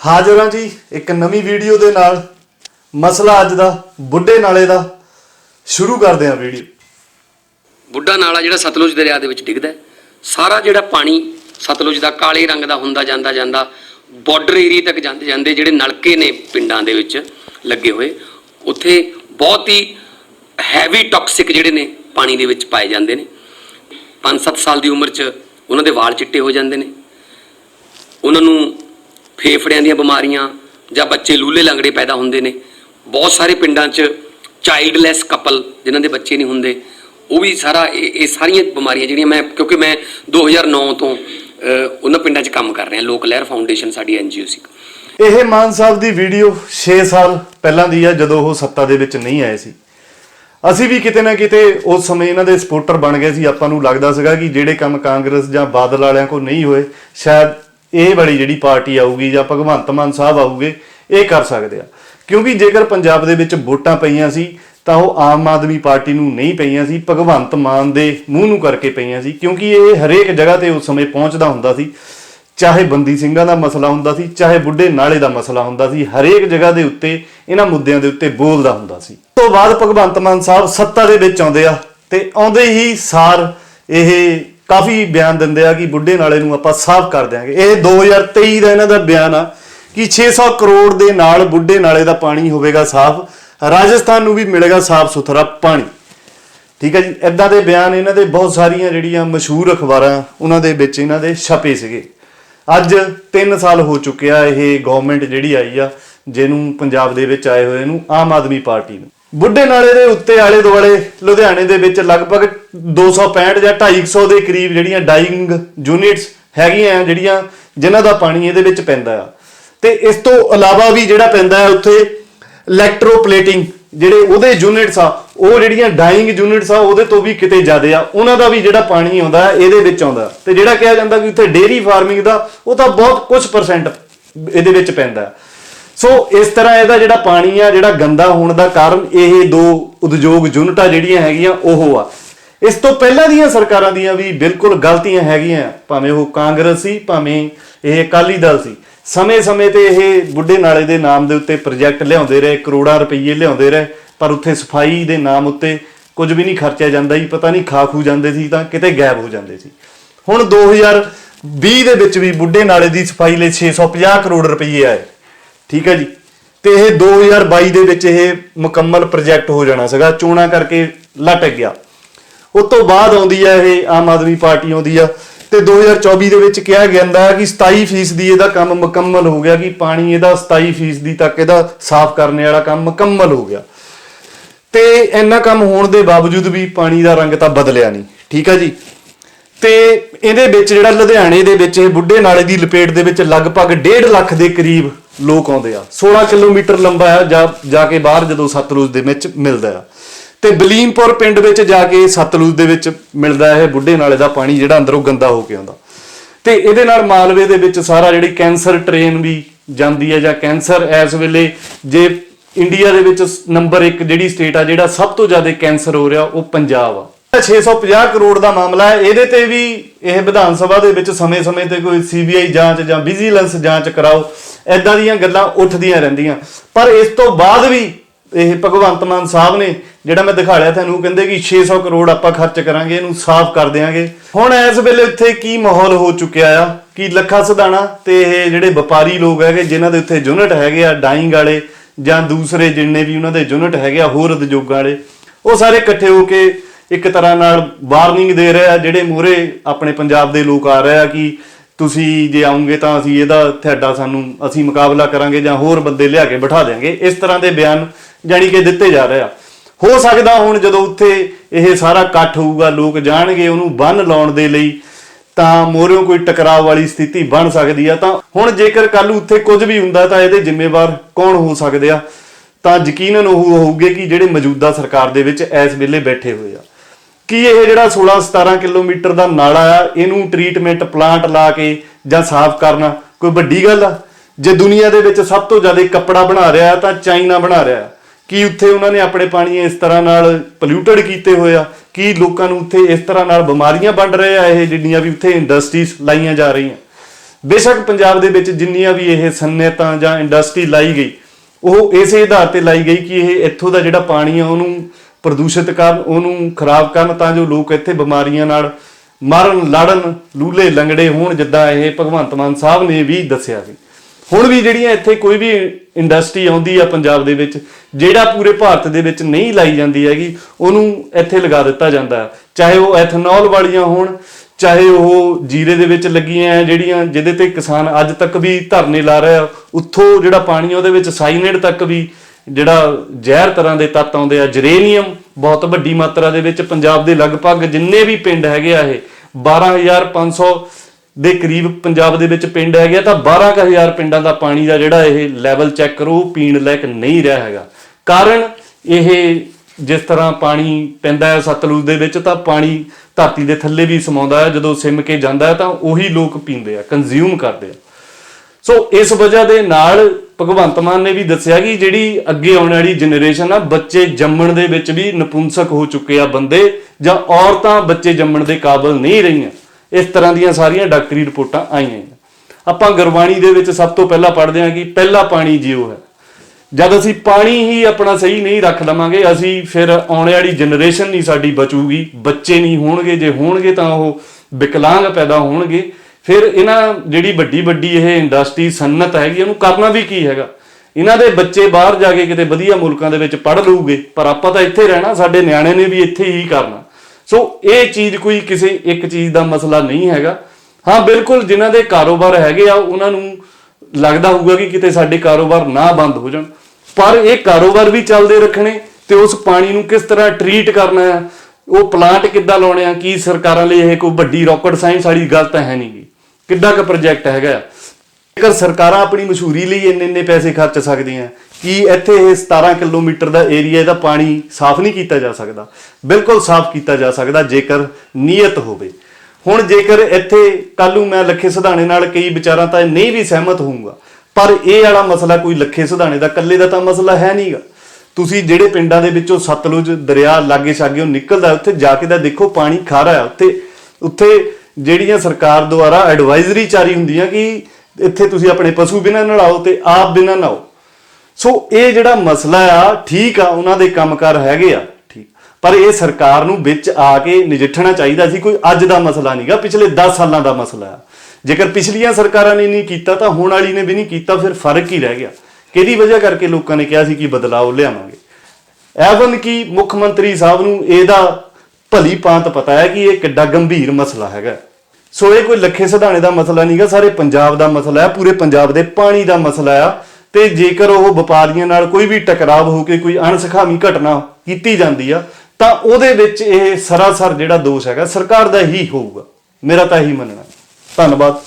ਹਾਜ਼ਰ ਹਾਂ ਜੀ ਇੱਕ ਨਵੀਂ ਵੀਡੀਓ ਦੇ ਨਾਲ। ਮਸਲਾ ਅੱਜ ਦਾ ਬੁੱਢੇ ਨਾਲੇ ਦਾ। ਸ਼ੁਰੂ ਕਰਦੇ ਹਾਂ ਵੀਡੀਓ। ਬੁੱਢਾ ਨਾਲਾ ਜਿਹੜਾ ਸਤਲੁਜ ਦਰਿਆ ਦੇ ਵਿੱਚ ਡਿੱਗਦਾ ਹੈ, ਸਾਰਾ ਜਿਹੜਾ ਪਾਣੀ ਸਤਲੁਜ ਦਾ ਕਾਲੇ ਰੰਗ ਦਾ ਹੁੰਦਾ ਜਾਂਦਾ ਜਾਂਦਾ ਬਾਰਡਰ ਏਰੀਆ ਤੱਕ ਜਾਂਦੇ ਜਾਂਦੇ ਜਿਹੜੇ ਨਲਕੇ ਨੇ ਪਿੰਡਾਂ ਦੇ ਵਿੱਚ ਲੱਗੇ ਹੋਏ ਉੱਥੇ ਬਹੁਤ ਹੀ ਹੈਵੀ ਟਾਕਸਿਕ ਜਿਹੜੇ ਨੇ ਪਾਣੀ ਦੇ ਵਿੱਚ ਪਾਏ ਜਾਂਦੇ ਨੇ। 5-7 ਸਾਲ ਦੀ ਉਮਰ 'ਚ ਉਹਨਾਂ ਦੇ ਵਾਲ ਚਿੱਟੇ ਹੋ ਜਾਂਦੇ ਨੇ। ਉਹਨਾਂ ਨੂੰ ਫੇਫੜਿਆਂ ਦੀਆਂ ਬਿਮਾਰੀਆਂ ਜਾਂ ਬੱਚੇ ਲੂਲੇ ਲੰਗੜੇ ਪੈਦਾ ਹੁੰਦੇ ਨੇ। ਬਹੁਤ ਸਾਰੇ ਪਿੰਡਾਂ 'ਚ ਚਾਈਲਡਲੈਸ ਕਪਲ ਜਿਨ੍ਹਾਂ ਦੇ ਬੱਚੇ ਨਹੀਂ ਹੁੰਦੇ, ਉਹ ਵੀ ਸਾਰਾ ਇਹ ਇਹ ਸਾਰੀਆਂ ਬਿਮਾਰੀਆਂ ਜਿਹੜੀਆਂ ਮੈਂ, ਕਿਉਂਕਿ ਮੈਂ 2009 ਤੋਂ ਉਹਨਾਂ ਪਿੰਡਾਂ 'ਚ ਕੰਮ ਕਰ ਰਿਹਾ, ਲੋਕ ਲਹਿਰ ਫਾਊਂਡੇਸ਼ਨ ਸਾਡੀ ਐਨਜੀਓ ਸੀ। ਇਹ ਮਾਨ ਸਾਹਿਬ ਦੀ ਵੀਡੀਓ 6 ਸਾਲ ਪਹਿਲਾਂ ਦੀ ਆ, ਜਦੋਂ ਉਹ ਸੱਤਾ ਦੇ ਵਿੱਚ ਨਹੀਂ ਆਏ ਸੀ। ਅਸੀਂ ਵੀ ਕਿਤੇ ਨਾ ਕਿਤੇ ਉਸ ਸਮੇਂ ਇਹਨਾਂ ਦੇ ਸਪੋਰਟਰ ਬਣ ਗਏ ਸੀ। ਆਪਾਂ ਨੂੰ ਲੱਗਦਾ ਸੀਗਾ ਕਿ ਜਿਹੜੇ ਕੰਮ ਕਾਂਗਰਸ ਜਾਂ ਬਾਦਲ ਵਾਲਿਆਂ ਕੋਲ ਨਹੀਂ ਹੋਏ, ਸ਼ਾਇਦ ਇਹ ਵਾਲੀ ਜਿਹੜੀ ਪਾਰਟੀ ਆਊਗੀ ਜਾਂ ਭਗਵੰਤ ਮਾਨ ਸਾਹਿਬ ਆਊਗੇ, ਇਹ ਕਰ ਸਕਦੇ ਆ। ਕਿਉਂਕਿ ਜੇਕਰ ਪੰਜਾਬ ਦੇ ਵਿੱਚ ਵੋਟਾਂ ਪਈਆਂ ਸੀ, ਤਾਂ ਉਹ ਆਮ ਆਦਮੀ ਪਾਰਟੀ ਨੂੰ ਨਹੀਂ ਪਈਆਂ ਸੀ, ਭਗਵੰਤ ਮਾਨ ਦੇ ਮੂੰਹ ਨੂੰ ਕਰਕੇ ਪਈਆਂ ਸੀ। ਕਿਉਂਕਿ ਇਹ ਹਰੇਕ ਜਗ੍ਹਾ ਤੇ ਉਸ ਸਮੇਂ ਪਹੁੰਚਦਾ ਹੁੰਦਾ ਸੀ। ਚਾਹੇ ਬੰਦੀ ਸਿੰਘਾਂ ਦਾ ਮਸਲਾ ਹੁੰਦਾ ਸੀ, ਚਾਹੇ ਬੁੱਢੇ ਨਾਲੇ ਦਾ ਮਸਲਾ ਹੁੰਦਾ ਸੀ, ਹਰੇਕ ਜਗ੍ਹਾ ਦੇ ਉੱਤੇ, ਇਹਨਾਂ ਮੁੱਦਿਆਂ ਦੇ ਉੱਤੇ ਬੋਲਦਾ ਹੁੰਦਾ ਸੀ। ਤੋਂ ਬਾਅਦ ਭਗਵੰਤ ਮਾਨ ਸਾਹਿਬ ਸੱਤਾ ਦੇ ਵਿੱਚ ਆਉਂਦੇ ਆ, ਤੇ ਆਉਂਦੇ ਹੀ ਸਾਰ ਇਹ ਕਾਫੀ ਬਿਆਨ ਦਿੰਦੇ ਆ ਕਿ ਬੁੱਢੇ ਨਾਲੇ ਨੂੰ ਆਪਾਂ ਸਾਫ਼ ਕਰ ਦਿਆਂਗੇ। ਇਹ 2023 ਦਾ ਇਹਨਾਂ ਦਾ ਬਿਆਨ ਆ ਕਿ 600 ਕਰੋੜ ਦੇ ਨਾਲ ਬੁੱਢੇ ਨਾਲੇ ਦਾ ਪਾਣੀ ਹੋਵੇਗਾ ਸਾਫ਼, ਰਾਜਸਥਾਨ ਨੂੰ ਵੀ ਮਿਲੇਗਾ ਸਾਫ਼ ਸੁਥਰਾ ਪਾਣੀ। ਠੀਕ ਹੈ ਜੀ ਇਦਾਂ ਦੇ ਬਿਆਨ ਇਹਨਾਂ ਦੇ ਬਹੁਤ ਸਾਰੀਆਂ ਜਿਹੜੀਆਂ ਮਸ਼ਹੂਰ ਅਖਬਾਰਾਂ ਉਹਨਾਂ ਦੇ ਵਿੱਚ ਇਹਨਾਂ ਦੇ ਛਪੇ ਸੀਗੇ। ਅੱਜ 3 ਸਾਲ ਹੋ ਚੁੱਕਿਆ ਇਹ ਗਵਰਨਮੈਂਟ ਜਿਹੜੀ ਆਈ ਆ, ਜਿਹਨੂੰ ਪੰਜਾਬ ਦੇ ਵਿੱਚ ਆਏ ਹੋਏ ਨੂੰ ਆਮ ਆਦਮੀ ਪਾਰਟੀ ਨੂੰ। ਬੁੱਢੇ ਨਾਲੇ ਦੇ ਉੱਤੇ ਆਲੇ ਦੁਆਲੇ ਲੁਧਿਆਣੇ ਦੇ ਵਿੱਚ ਲਗਭਗ 265 ਜਾਂ 250 ਦੇ ਕਰੀਬ ਜਿਹੜੀਆਂ ਡਾਈਇੰਗ ਯੂਨਿਟਸ ਹੈਗੀਆਂ ਆ, ਜਿਹੜੀਆਂ ਜਿਨ੍ਹਾਂ ਦਾ ਪਾਣੀ ਇਹਦੇ ਵਿੱਚ ਪੈਂਦਾ ਆ। ਤੇ ਇਸ ਤੋਂ ਇਲਾਵਾ ਵੀ ਜਿਹੜਾ ਪੈਂਦਾ ਹੈ ਉੱਥੇ ਇਲੈਕਟ੍ਰੋਪਲੇਟਿੰਗ ਜਿਹੜੇ ਉਹਦੇ ਯੂਨਿਟਸ ਆ, ਉਹ ਜਿਹੜੀਆਂ ਡਾਈਇੰਗ ਯੂਨਿਟਸ ਆ, ਉਹਦੇ ਤੋਂ ਵੀ ਕਿਤੇ ਜ਼ਿਆਦੇ ਆ। ਉਹਨਾਂ ਦਾ ਵੀ ਜਿਹੜਾ ਪਾਣੀ ਆਉਂਦਾ ਇਹਦੇ ਵਿੱਚ ਆਉਂਦਾ। ਤੇ ਜਿਹੜਾ ਕਿਹਾ ਜਾਂਦਾ ਕਿ ਉੱਥੇ ਡੇਰੀ ਫਾਰਮਿੰਗ ਦਾ, ਉਹ ਤਾਂ ਬਹੁਤ ਕੁਝ ਪਰਸੈਂਟ ਇਹਦੇ ਵਿੱਚ ਪੈਂਦਾ ਸੋ ਇਸ ਤਰ੍ਹਾਂ ਇਹਦਾ ਜਿਹੜਾ ਪਾਣੀ ਆ, ਜਿਹੜਾ ਗੰਦਾ ਹੋਣ ਦਾ ਕਾਰਨ ਇਹ ਦੋ ਉਦਯੋਗ ਯੂਨਿਟਾਂ ਜਿਹੜੀਆਂ ਹੈਗੀਆਂ, ਉਹ ਆ। ਇਸ ਤੋਂ ਪਹਿਲਾਂ ਦੀਆਂ ਸਰਕਾਰਾਂ ਦੀਆਂ ਵੀ ਬਿਲਕੁਲ ਗਲਤੀਆਂ ਹੈਗੀਆਂ, ਭਾਵੇਂ ਉਹ ਕਾਂਗਰਸ ਸੀ, ਭਾਵੇਂ ਇਹ ਅਕਾਲੀ ਦਲ ਸੀ। ਸਮੇਂ-ਸਮੇਂ ਤੇ ਇਹ ਬੁੱਢੇ ਨਾਲੇ ਦੇ ਨਾਮ ਦੇ ਉੱਤੇ ਪ੍ਰੋਜੈਕਟ ਲਿਆਉਂਦੇ ਰਹੇ, ਕਰੋੜਾਂ ਰੁਪਏ ਲਿਆਉਂਦੇ ਰਹੇ, ਪਰ ਉੱਥੇ ਸਫ਼ਾਈ ਦੇ ਨਾਮ ਉੱਤੇ ਕੁਝ ਵੀ ਨਹੀਂ ਖਰਚਿਆ ਜਾਂਦਾ ਹੀ ਪਤਾ ਨਹੀਂ ਖਾ ਖੂ ਜਾਂਦੇ ਸੀ ਤਾਂ ਕਿਤੇ ਗਾਇਬ ਹੋ ਜਾਂਦੇ ਸੀ। ਹੁਣ 2020 ਦੇ ਵਿੱਚ ਵੀ ਬੁੱਢੇ ਨਾਲੇ ਦੀ ਸਫ਼ਾਈ ਲਈ 650 ਕਰੋੜ ਰੁਪਏ ਆਏ। ਠੀਕ ਹੈ ਜੀ। ਤੇ ਇਹ 2022 ਦੇ ਵਿੱਚ ਇਹ ਮੁਕੰਮਲ ਪ੍ਰੋਜੈਕਟ ਹੋ ਜਾਣਾ ਸੀਗਾ। ਚੋਣਾਂ ਕਰਕੇ ਲਟਕ ਗਿਆ। ਉਸ ਤੋਂ ਬਾਅਦ ਆਉਂਦੀ ਹੈ ਇਹ ਆਮ ਆਦਮੀ ਪਾਰਟੀ ਆਉਂਦੀ ਆ। ਤੇ 2024 ਦੇ ਵਿੱਚ ਕਿਹਾ ਜਾਂਦਾ ਕਿ 27% ਦੀ ਇਹਦਾ ਕੰਮ ਮੁਕੰਮਲ ਹੋ ਗਿਆ ਕਿ ਪਾਣੀ ਇਹਦਾ 27% ਦੀ ਤੱਕ ਇਹਦਾ ਸਾਫ਼ ਕਰਨ ਵਾਲਾ ਕੰਮ ਮੁਕੰਮਲ ਹੋ ਗਿਆ। ਤੇ ਇੰਨਾ ਕੰਮ ਹੋਣ ਦੇ ਬਾਵਜੂਦ ਵੀ ਪਾਣੀ ਦਾ ਰੰਗ ਤਾਂ ਬਦਲਿਆ ਨਹੀਂ। ਠੀਕ ਹੈ ਜੀ। ਤੇ ਇਹਦੇ ਵਿੱਚ ਜਿਹੜਾ ਲੁਧਿਆਣੇ ਦੇ ਵਿੱਚ ਇਹ ਬੁੱਢੇ ਨਾਲੇ ਦੀ ਲਪੇਟ ਦੇ ਵਿੱਚ ਲਗਭਗ 1.5 ਲੱਖ ਦੇ ਕਰੀਬ ਲੋਕ ਆਉਂਦੇ ਆ। 16 ਕਿਲੋਮੀਟਰ ਲੰਬਾ ਆ, ਜਾ ਜਾ ਕੇ ਬਾਹਰ ਜਦੋਂ ਸਤਲੁਜ ਦੇ ਵਿੱਚ ਮਿਲਦਾ ਆ। ਤੇ ਬਲੀਮਪੁਰ ਪਿੰਡ ਵਿੱਚ ਜਾ ਕੇ ਸਤਲੁਜ ਦੇ ਵਿੱਚ ਮਿਲਦਾ ਇਹ ਬੁੱਢੇ ਨਾਲੇ ਦਾ ਪਾਣੀ ਜਿਹੜਾ ਅੰਦਰੋਂ ਗੰਦਾ ਹੋ ਕੇ ਆਉਂਦਾ। ਤੇ ਇਹਦੇ ਨਾਲ ਮਾਲਵੇ ਦੇ ਵਿੱਚ ਸਾਰਾ ਜਿਹੜੀ ਕੈਂਸਰ ਟ੍ਰੇਨ ਵੀ ਜਾਂਦੀ ਹੈ ਜਾਂ ਕੈਂਸਰ ਇਸ ਵੇਲੇ ਜੇ ਇੰਡੀਆ ਦੇ ਵਿੱਚ ਨੰਬਰ 1 ਜਿਹੜੀ ਸਟੇਟ ਆ, ਜਿਹੜਾ ਸਭ ਤੋਂ ਜ਼ਿਆਦਾ ਕੈਂਸਰ ਹੋ ਰਿਹਾ, ਉਹ ਪੰਜਾਬ ਆ। 650 ਕਰੋੜ ਦਾ ਮਾਮਲਾ ਹੈ। ਇਹਦੇ ਤੇ ਵੀ ਇਹ ਵਿਧਾਨ ਸਭਾ ਦੇ ਵਿੱਚ ਸਮੇਂ-ਸਮੇਂ ਤੇ ਕੋਈ ਸੀਬੀਆਈ ਜਾਂਚ ਜਾਂ ਵਿਜੀਲੈਂਸ ਜਾਂਚ ਕਰਾਓ ਐਦਾਂ ਦੀਆਂ ਗੱਲਾਂ ਉੱਠਦੀਆਂ ਰਹਿੰਦੀਆਂ। ਪਰ ਇਸ ਤੋਂ ਬਾਅਦ ਵੀ ਇਹ ਭਗਵੰਤ ਮਾਨ ਸਾਹਿਬ ਨੇ, ਜਿਹੜਾ ਮੈਂ ਦਿਖਾ ਲਿਆ ਤੁਹਾਨੂੰ ਕਹਿੰਦੇ ਕਿ 600 ਕਰੋੜ ਆਪਾਂ ਖਰਚ ਕਰਾਂਗੇ, ਇਹਨੂੰ ਸਾਫ਼ ਕਰ ਦੇਵਾਂਗੇ ਹੁਣ ਇਸ ਵੇਲੇ ਉੱਥੇ ਕੀ ਮਾਹੌਲ ਹੋ ਚੁੱਕਿਆ ਆ? ਕਿ ਲੱਖਾ ਸਦਾਣਾ ਤੇ ਇਹ ਜਿਹੜੇ ਵਪਾਰੀ ਲੋਕ ਹੈਗੇ, ਜਿਨ੍ਹਾਂ ਦੇ ਉੱਥੇ ਯੂਨਿਟ ਹੈਗੇ ਆ ਡਾਈਂਗ ਵਾਲੇ ਜਾਂ ਦੂਸਰੇ ਜਿੰਨੇ ਵੀ ਉਹਨਾਂ ਦੇ ਯੂਨਿਟ ਹੈਗੇ ਆ, ਹੋਰ ਉਦਯੋਗਾਂ ਵਾਲੇ, ਉਹ ਸਾਰੇ ਇਕੱਠੇ ਹੋ ਕੇ ਇੱਕ ਤਰ੍ਹਾਂ ਨਾਲ ਵਾਰਨਿੰਗ ਦੇ ਰਿਹਾ ਜਿਹੜੇ ਮੂਹਰੇ ਆਪਣੇ ਪੰਜਾਬ ਦੇ ਲੋਕ ਆ ਰਹੇ ਆ ਕਿ ਤੁਸੀਂ ਜੇ ਆਉਂਗੇ ਤਾਂ ਅਸੀਂ ਇਹਦਾ ਤੁਹਾਡਾ ਸਾਨੂੰ, ਅਸੀਂ ਮੁਕਾਬਲਾ ਕਰਾਂਗੇ ਜਾਂ ਹੋਰ ਬੰਦੇ ਲਿਆ ਕੇ ਬਿਠਾ ਦੇਾਂਗੇ ਇਸ ਤਰ੍ਹਾਂ ਦੇ ਬਿਆਨ ਜਾਣੀ ਕਿ ਦਿੱਤੇ ਜਾ ਰਹੇ ਆ। ਹੋ ਸਕਦਾ ਹੁਣ ਜਦੋਂ ਉੱਥੇ ਇਹ ਸਾਰਾ ਇਕੱਠ ਹੋਊਗਾ, ਲੋਕ ਜਾਣਗੇ ਉਹਨੂੰ ਬੰਨ ਲਾਉਣ ਦੇ ਲਈ, ਤਾਂ ਮੋਰਿਓ ਕੋਈ ਟਕਰਾਅ ਵਾਲੀ ਸਥਿਤੀ ਬਣ ਸਕਦੀ ਆ। ਤਾਂ ਹੁਣ ਜੇਕਰ ਕੱਲ ਉੱਥੇ ਕੁਝ ਵੀ ਹੁੰਦਾ ਤਾਂ ਇਹਦੇ ਜ਼ਿੰਮੇਵਾਰ ਕੌਣ ਹੋ ਸਕਦੇ ਆ? ਤਾਂ ਯਕੀਨਨ ਉਹ ਹੋਊਗੇ ਕਿ ਜਿਹੜੇ ਮੌਜੂਦਾ ਸਰਕਾਰ ਦੇ ਵਿੱਚ ਇਸ ਵੇਲੇ ਬੈਠੇ ਹੋਏ ਆ। ਕੀ ਇਹ ਜਿਹੜਾ 16 17 ਕਿਲੋਮੀਟਰ ਦਾ ਨਾਲਾ ਆ, ਇਹਨੂੰ ਟ੍ਰੀਟਮੈਂਟ ਪਲਾਂਟ ਲਾ ਕੇ ਜਾਂ ਸਾਫ਼ ਕਰਨਾ ਕੋਈ ਵੱਡੀ ਗੱਲ ਆ? ਜੇ ਦੁਨੀਆ ਦੇ ਵਿੱਚ ਸਭ ਤੋਂ ਜ਼ਿਆਦਾ ਕੱਪੜਾ ਬਣਾ ਰਿਹਾ ਤਾਂ ਚਾਈਨਾ ਬਣਾ ਰਿਹਾ ਕੀ ਉੱਥੇ ਉਹਨਾਂ ਨੇ ਆਪਣੇ ਪਾਣੀ ਇਸ ਤਰ੍ਹਾਂ ਨਾਲ ਪੋਲਿਊਟਡ ਕੀਤੇ ਹੋਏ ਆ? ਕੀ ਲੋਕਾਂ ਨੂੰ ਉੱਥੇ ਇਸ ਤਰ੍ਹਾਂ ਨਾਲ ਬਿਮਾਰੀਆਂ ਵੰਡ ਰਹੇ ਆ ਇਹ ਜਿੰਨੀਆਂ ਵੀ ਉੱਥੇ ਇੰਡਸਟਰੀਜ਼ ਲਾਈਆਂ ਜਾ ਰਹੀਆਂ? ਬੇਸ਼ੱਕ ਪੰਜਾਬ ਦੇ ਵਿੱਚ ਜਿੰਨੀਆਂ ਵੀ ਇਹ ਸੰਨਿਅਤਾਂ ਜਾਂ ਇੰਡਸਟਰੀ ਲਾਈ ਗਈ, ਉਹ ਇਸੇ ਆਧਾਰ ਤੇ ਲਾਈ ਗਈ ਕਿ ਇਹ ਇੱਥੋਂ ਦਾ ਜਿਹੜਾ ਪਾਣੀ ਆ, ਉਹਨੂੰ ਪ੍ਰਦੂਸ਼ਿਤ ਕਰਨ, ਉਹਨੂੰ ਖਰਾਬ ਕਰਨ ਤਾਂ ਜੋ ਲੋਕ ਇੱਥੇ ਬਿਮਾਰੀਆਂ ਨਾਲ ਮਰਨ, ਲੜਨ, ਲੂਲੇ, ਲੰਗੜੇ ਹੋਣ, ਜਿੱਦਾਂ ਇਹ ਭਗਵੰਤ ਮਾਨ ਸਾਹਿਬ ਨੇ ਵੀ ਦੱਸਿਆ ਸੀ। ਹੁਣ ਵੀ ਜਿਹੜੀਆਂ ਇੱਥੇ ਕੋਈ ਵੀ ਇੰਡਸਟਰੀ ਆਉਂਦੀ ਆ ਪੰਜਾਬ ਦੇ ਵਿੱਚ, ਜਿਹੜਾ ਪੂਰੇ ਭਾਰਤ ਦੇ ਵਿੱਚ ਨਹੀਂ ਲਾਈ ਜਾਂਦੀ ਹੈਗੀ, ਉਹਨੂੰ ਇੱਥੇ ਲਗਾ ਦਿੱਤਾ ਜਾਂਦਾ ਚਾਹੇ ਉਹ ਐਥਨੋਲ ਵਾਲੀਆਂ ਹੋਣ, ਚਾਹੇ ਉਹ ਜੀਰੇ ਦੇ ਵਿੱਚ ਲੱਗੀਆਂ ਆ ਜਿਹੜੀਆਂ, ਜਿਹਦੇ ਤੇ ਕਿਸਾਨ ਅੱਜ ਤੱਕ ਵੀ ਧਰਨੇ ਲਾ ਰਹੇ ਆ ਉੱਥੋਂ ਜਿਹੜਾ ਪਾਣੀ ਉਹਦੇ ਵਿੱਚ ਸਾਈਨੇਡ ਤੱਕ ਵੀ ਜਿਹੜਾ ਜ਼ਹਿਰ ਤਰ੍ਹਾਂ ਦੇ ਤੱਤ ਆਉਂਦੇ ਆ, ਜਰੇਨੀਅਮ ਬਹੁਤ ਵੱਡੀ ਮਾਤਰਾ ਦੇ ਵਿੱਚ ਪੰਜਾਬ ਦੇ ਲਗਭਗ ਜਿੰਨੇ ਵੀ ਪਿੰਡ ਹੈਗੇ ਆ ਇਹ 12500 ਦੇ ਕਰੀਬ ਪੰਜਾਬ ਦੇ ਵਿੱਚ ਪਿੰਡ ਹੈਗੇ ਆ, ਤਾਂ 12000 ਪਿੰਡਾਂ ਦਾ ਪਾਣੀ ਦਾ ਜਿਹੜਾ ਇਹ ਲੈਵਲ ਚੈੱਕ ਕਰੋ ਪੀਣ ਲਾਇਕ ਨਹੀਂ ਰਿਹਾ ਹੈਗਾ। ਕਾਰਨ ਇਹ ਜਿਸ ਤਰ੍ਹਾਂ ਪਾਣੀ ਪੈਂਦਾ ਹੈ ਸਤਲੁਜ ਦੇ ਵਿੱਚ, ਤਾਂ ਪਾਣੀ ਧਰਤੀ ਦੇ ਥੱਲੇ ਵੀ ਸਮਾਉਂਦਾ ਹੈ, ਜਦੋਂ ਸਿਮ ਕੇ ਜਾਂਦਾ ਹੈ, ਤਾਂ ਉਹੀ ਲੋਕ ਪੀਂਦੇ ਆ ਕੰਜ਼ਿਊਮ ਕਰਦੇ ਆ। ਸੋ ਇਸ ਵਜ੍ਹਾ ਦੇ ਨਾਲ ਭਗਵੰਤ ਮਾਨ ਨੇ ਵੀ ਦੱਸਿਆ ਕਿ ਜਿਹੜੀ ਅੱਗੇ ਆਉਣ ਵਾਲੀ ਜਨਰੇਸ਼ਨ ਆ, ਬੱਚੇ ਜੰਮਣ ਦੇ ਵਿੱਚ ਵੀ ਨਪੁੰਸਕ ਹੋ ਚੁੱਕੇ ਆ ਬੰਦੇ ਜਾਂ ਔਰਤਾਂ ਬੱਚੇ ਜੰਮਣ ਦੇ ਕਾਬਲ ਨਹੀਂ ਰਹੀਆਂ। ਇਸ ਤਰ੍ਹਾਂ ਦੀਆਂ ਸਾਰੀਆਂ ਡਾਕਟਰੀ ਰਿਪੋਰਟਾਂ ਆਈਆਂ ਆਪਾਂ ਗੁਰਬਾਣੀ ਦੇ ਵਿੱਚ ਸਭ ਤੋਂ ਪਹਿਲਾਂ ਪੜ੍ਹਦੇ ਹਾਂ ਕਿ ਪਹਿਲਾ ਪਾਣੀ ਜੀਓ ਹੈ। ਜਦ ਅਸੀਂ ਪਾਣੀ ਹੀ ਆਪਣਾ ਸਹੀ ਨਹੀਂ ਰੱਖ ਲਵਾਂਗੇ, ਅਸੀਂ ਫਿਰ ਆਉਣ ਵਾਲੀ ਜਨਰੇਸ਼ਨ ਨਹੀਂ ਸਾਡੀ ਬਚੂਗੀ, ਬੱਚੇ ਨਹੀਂ ਹੋਣਗੇ, ਜੇ ਹੋਣਗੇ ਤਾਂ ਉਹ ਵਿਕਲਾਂਗ ਪੈਦਾ ਹੋਣਗੇ। ਫਿਰ ਇਹਨਾਂ ਜਿਹੜੀ ਵੱਡੀ ਵੱਡੀ ਇਹ ਇੰਡਸਟਰੀ ਸਨਅਤ ਹੈਗੀ, ਉਹਨੂੰ ਕਰਨਾ ਵੀ ਕੀ ਹੈਗਾ? ਇਹਨਾਂ ਦੇ ਬੱਚੇ ਬਾਹਰ ਜਾ ਕੇ ਕਿਤੇ ਵਧੀਆ ਮੁਲਕਾਂ ਦੇ ਵਿੱਚ ਪੜ੍ਹ ਲਊਗੇ, ਪਰ ਆਪਾਂ ਤਾਂ ਇੱਥੇ ਰਹਿਣਾ, ਸਾਡੇ ਨਿਆਣੇ ਨੇ ਵੀ ਇੱਥੇ ਹੀ ਕਰਨਾ। ਸੋ ਇਹ ਚੀਜ਼ ਕੋਈ ਕਿਸੇ ਇੱਕ ਚੀਜ਼ ਦਾ ਮਸਲਾ ਨਹੀਂ ਹੈਗਾ। ਹਾਂ, ਬਿਲਕੁਲ ਜਿਨ੍ਹਾਂ ਦੇ ਕਾਰੋਬਾਰ ਹੈਗੇ ਆ, ਉਹਨਾਂ ਨੂੰ ਲੱਗਦਾ ਹੋਊਗਾ ਕਿ ਕਿਤੇ ਸਾਡੇ ਕਾਰੋਬਾਰ ਨਾ ਬੰਦ ਹੋ ਜਾਣ। ਪਰ ਇਹ ਕਾਰੋਬਾਰ ਵੀ ਚੱਲਦੇ ਰੱਖਣੇ ਤੇ ਉਸ ਪਾਣੀ ਨੂੰ ਕਿਸ ਤਰ੍ਹਾਂ ਟਰੀਟ ਕਰਨਾ ਹੈ, ਉਹ ਪਲਾਂਟ ਕਿੱਦਾਂ ਲਾਉਣੇ ਆ, ਕੀ ਸਰਕਾਰਾਂ ਲਈ ਇਹ ਕੋਈ ਵੱਡੀ ਰਾਕਟ ਸਾਇੰਸ ਵਾਲੀ ਗੱਲ ਤਾਂ ਹੈ ਨਹੀਂ। ਕਿੱਡਾ ਕੁ ਪ੍ਰੋਜੈਕਟ ਹੈਗਾ ਆ। ਜੇਕਰ ਸਰਕਾਰਾਂ ਆਪਣੀ ਮਸ਼ਹੂਰੀ ਲਈ ਇੰਨੇ ਇੰਨੇ ਪੈਸੇ ਖਰਚ ਸਕਦੀਆਂ, ਕਿ ਇੱਥੇ ਇਹ 17 ਕਿਲੋਮੀਟਰ ਦਾ ਏਰੀਆ ਇਹਦਾ ਪਾਣੀ ਸਾਫ਼ ਨਹੀਂ ਕੀਤਾ ਜਾ ਸਕਦਾ? ਬਿਲਕੁਲ ਸਾਫ਼ ਕੀਤਾ ਜਾ ਸਕਦਾ ਜੇਕਰ ਨੀਅਤ ਹੋਵੇ। ਹੁਣ ਜੇਕਰ ਇੱਥੇ ਕੱਲੂ ਮੈਂ ਲੱਖੇ ਸਿਧਾਣੇ ਨਾਲ ਕਈ ਵਿਚਾਰਾਂ ਤਾਂ ਨਹੀਂ ਵੀ ਸਹਿਮਤ ਹੋਊਗਾ, ਪਰ ਇਹ ਵਾਲਾ ਮਸਲਾ ਕੋਈ ਲੱਖੇ ਸਿਧਾਣੇ ਦਾ, ਇਕੱਲੇ ਦਾ ਤਾਂ ਮਸਲਾ ਹੈ ਨਹੀਂਗਾ ਤੁਸੀਂ ਜਿਹੜੇ ਪਿੰਡਾਂ ਦੇ ਵਿੱਚੋਂ ਸਤਲੁਜ ਦਰਿਆ ਲਾਗੇ ਛਾਗੇ ਉਹ ਨਿਕਲਦਾ, ਉੱਥੇ ਜਾ ਕੇ ਤਾਂ ਦੇਖੋ ਪਾਣੀ ਖਾਰਾ ਹੈ ਉੱਥੇ ਉੱਥੇ ਜਿਹੜੀਆਂ ਸਰਕਾਰ ਦੁਆਰਾ ਐਡਵਾਈਜ਼ਰੀ ਜਾਰੀ ਹੁੰਦੀਆਂ ਕਿ ਇੱਥੇ ਤੁਸੀਂ ਆਪਣੇ ਪਸ਼ੂ ਬਿਨਾਂ ਨਲਾਓ ਤੇ ਆਪ ਬਿਨਾਂ ਨਹਾਓ ਸੋ ਇਹ ਜਿਹੜਾ ਮਸਲਾ ਆ, ਠੀਕ ਆ, ਉਹਨਾਂ ਦੇ ਕੰਮਕਾਰ ਹੈਗੇ ਆ, ਠੀਕ। ਪਰ ਇਹ ਸਰਕਾਰ ਨੂੰ ਵਿੱਚ ਆ ਕੇ ਨਜਿੱਠਣਾ ਚਾਹੀਦਾ ਸੀ, ਕੋਈ ਅੱਜ ਦਾ ਮਸਲਾ ਨਹੀਂਗਾ ਪਿਛਲੇ 10 ਸਾਲਾਂ ਦਾ ਮਸਲਾ ਆ। ਜੇਕਰ ਪਿਛਲੀਆਂ ਸਰਕਾਰਾਂ ਨੇ ਨਹੀਂ ਕੀਤਾ ਤਾਂ ਹੁਣ ਵਾਲੀ ਨੇ ਵੀ ਨਹੀਂ ਕੀਤਾ, ਫਿਰ ਫ਼ਰਕ ਹੀ ਰਹਿ ਗਿਆ। ਕਿਹਦੀ ਵਜ੍ਹਾ ਕਰਕੇ ਲੋਕਾਂ ਨੇ ਕਿਹਾ ਸੀ ਕਿ ਬਦਲਾਅ ਲਿਆਵਾਂਗੇ? ਐਵਨ ਕਿ ਮੁੱਖ ਮੰਤਰੀ ਸਾਹਿਬ ਨੂੰ ਇਹਦਾ ਭਲੀ ਪਾਂਤ ਪਤਾ ਹੈ ਕਿ ਇਹ ਕਿੱਡਾ ਗੰਭੀਰ ਮਸਲਾ ਹੈਗਾ। ਸੋ ਇਹ ਕੋਈ ਲੱਖੇ ਸਿਧਾਣੇ ਦਾ ਮਸਲਾ ਨਹੀਂਗਾ ਸਾਰੇ ਪੰਜਾਬ ਦਾ ਮਸਲਾ ਹੈ, ਪੂਰੇ ਪੰਜਾਬ ਦੇ ਪਾਣੀ ਦਾ ਮਸਲਾ ਆ। ਤੇ ਜੇਕਰ ਉਹ ਵਪਾਰੀਆਂ ਨਾਲ ਕੋਈ ਵੀ ਟਕਰਾਵ ਹੋ ਕੇ ਕੋਈ ਅਣਸਖਾਵੀ ਘਟਨਾ ਕੀਤੀ ਜਾਂਦੀ ਆ, ਤਾਂ ਉਹਦੇ ਵਿੱਚ ਇਹ ਸਰਾਸਰ ਜਿਹੜਾ ਦੋਸ਼ ਹੈਗਾ, ਸਰਕਾਰ ਦਾ ਹੀ ਹੋਊਗਾ। ਮੇਰਾ ਤਾਂ ਇਹੀ ਮੰਨਣਾ। ਧੰਨਵਾਦ।